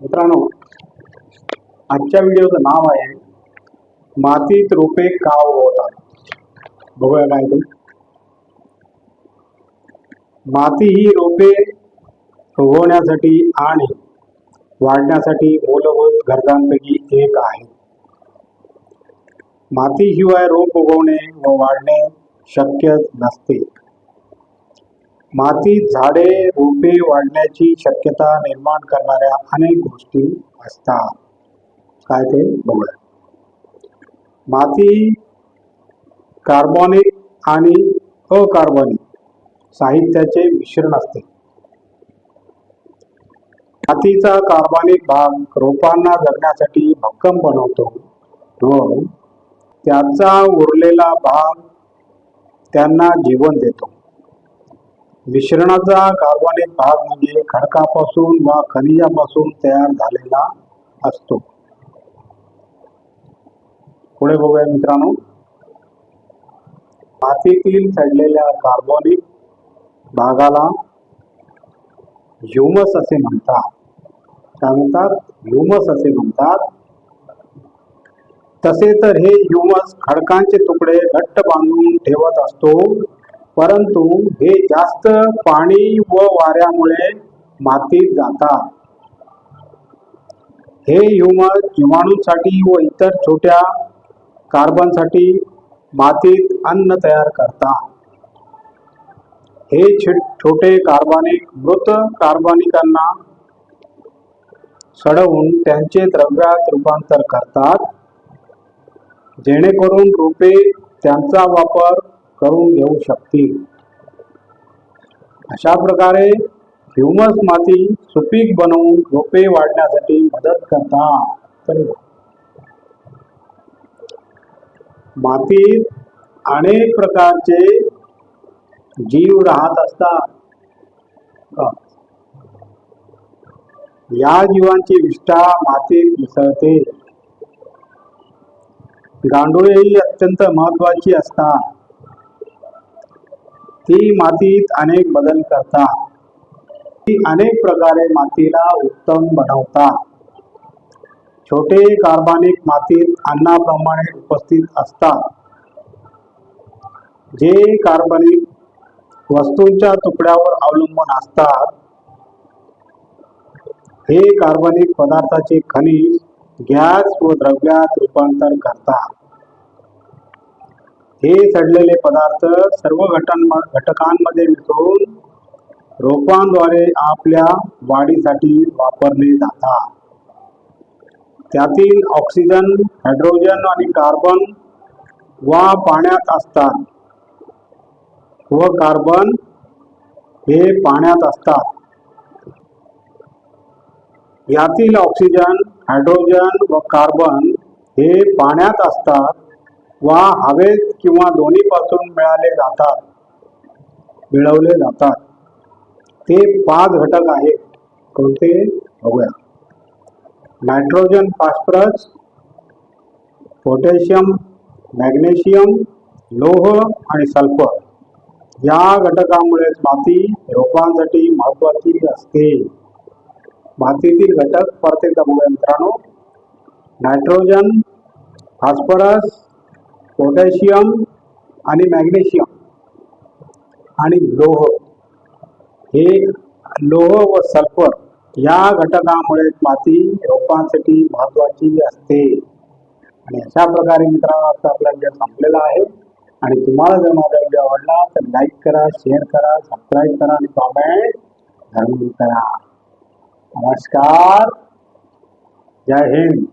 मित्रांनो आजच्या व्हिडिओचं नाव आहे मातीत रोपे का उगवतात? बघूया काय ते. माती ही रोपे उगवण्यासाठी आणि वाढण्यासाठी मूलभूत गरजांपैकी एक आहे. मातीशिवाय रोप उगवणे व वाढणे शक्यच नसते. मातीत झाडे रोपे वाढण्याची शक्यता निर्माण करणाऱ्या अनेक गोष्टी असतात. काय ते? बघूया. माती कार्बोनिक आणि अकार्बनिक साहित्याचे मिश्रण असते. मातीचा कार्बनिक भाग रोपांना जगण्यासाठी भक्कम बनवतो. व त्याचा उरलेला भाग त्यांना जीवन देतो. मिश्रणाचा कार्बनिक भाग म्हणजे खडकापासून वा खनिजापासून तयार झालेला असतो. पुढे बघूया मित्रांनो. मातीतील सडलेल्या कार्बनिक भागाला ह्युमस असे म्हणतात. काय म्हणतात? ह्युमस असे म्हणतात. तसे तर हे ह्युमस खडकांचे तुकडे घट्ट बांधून ठेवत असतो. परंतु हे जास्त पाणी व वाऱ्यामुळे मातीत जातात. हे ह्युमस जीवाणूंसाठी व इतर छोट्या कार्बनसाठी मातीत अन्न तयार करतात. हे छोटे कार्बनिक मृत कार्बनिकांना सडवून त्यांचे द्रव्यात रूपांतर करतात. जेणेकरून रोपे त्यांचा वापर करून घेऊ शकतील. अशा प्रकारे ह्युमस माती सुपीक बनवून रोपे वाढण्यासाठी मदत करतात. मातीत अनेक प्रकारचे जीव राहत असतात. या जीवांची विष्ठा मातीत मिसळते. गांडुळेही अत्यंत महत्वाची असतात. ती मातीत अनेक बदल करतात. ती अनेक प्रकारे मातीला उत्तम बनवतात. छोटे कार्बनिक मातीत अन्नाप्रमाणे उपस्थित असतात. जे कार्बनिक वस्तूंच्या तुकड्यावर अवलंबून असतात हे कार्बनिक पदार्थाचे खनिज गॅस व द्रव्यात रूपांतर करतात. हे सडलेले पदार्थ सर्व घटन घटकांमध्ये मिसळून रोपांद्वारे आपल्या वाढीसाठी वापरले जातात. त्यातील ऑक्सिजन हायड्रोजन आणि कार्बन वा पाण्यात असतात व कार्बन हे पाण्यात असतात. यातील ऑक्सिजन हायड्रोजन व कार्बन हे पाण्यात असतात वा हवेत किंवा दोन्हीपासून मिळाले जातात मिळवले जातात ते पाच घटक आहेत. कोणते? बघूया. नायट्रोजन फॉस्फरस पोटॅशियम मॅग्नेशियम लोह आणि सल्फर. या घटकामुळेच माती रोपांसाठी महत्वाची असते. मातीतील घटक परत एकदा बघूया मित्रांनो नायट्रोजन फॉस्फरस पोटॅशियम आणि मॅग्नेशियम आणि लोह. हे लोह व सल्फर या घटकामुळे माती रोपांसाठी महत्वाची असते. आणि अशा प्रकारे मित्रांनो आता आपला व्हिडिओ संपलेला आहे. आणि तुम्हाला जर माझा व्हिडिओ आवडला तर लाईक करा शेअर करा सबस्क्राईब करा आणि कॉमेंट जरूर करा. नमस्कार. जय हिंद.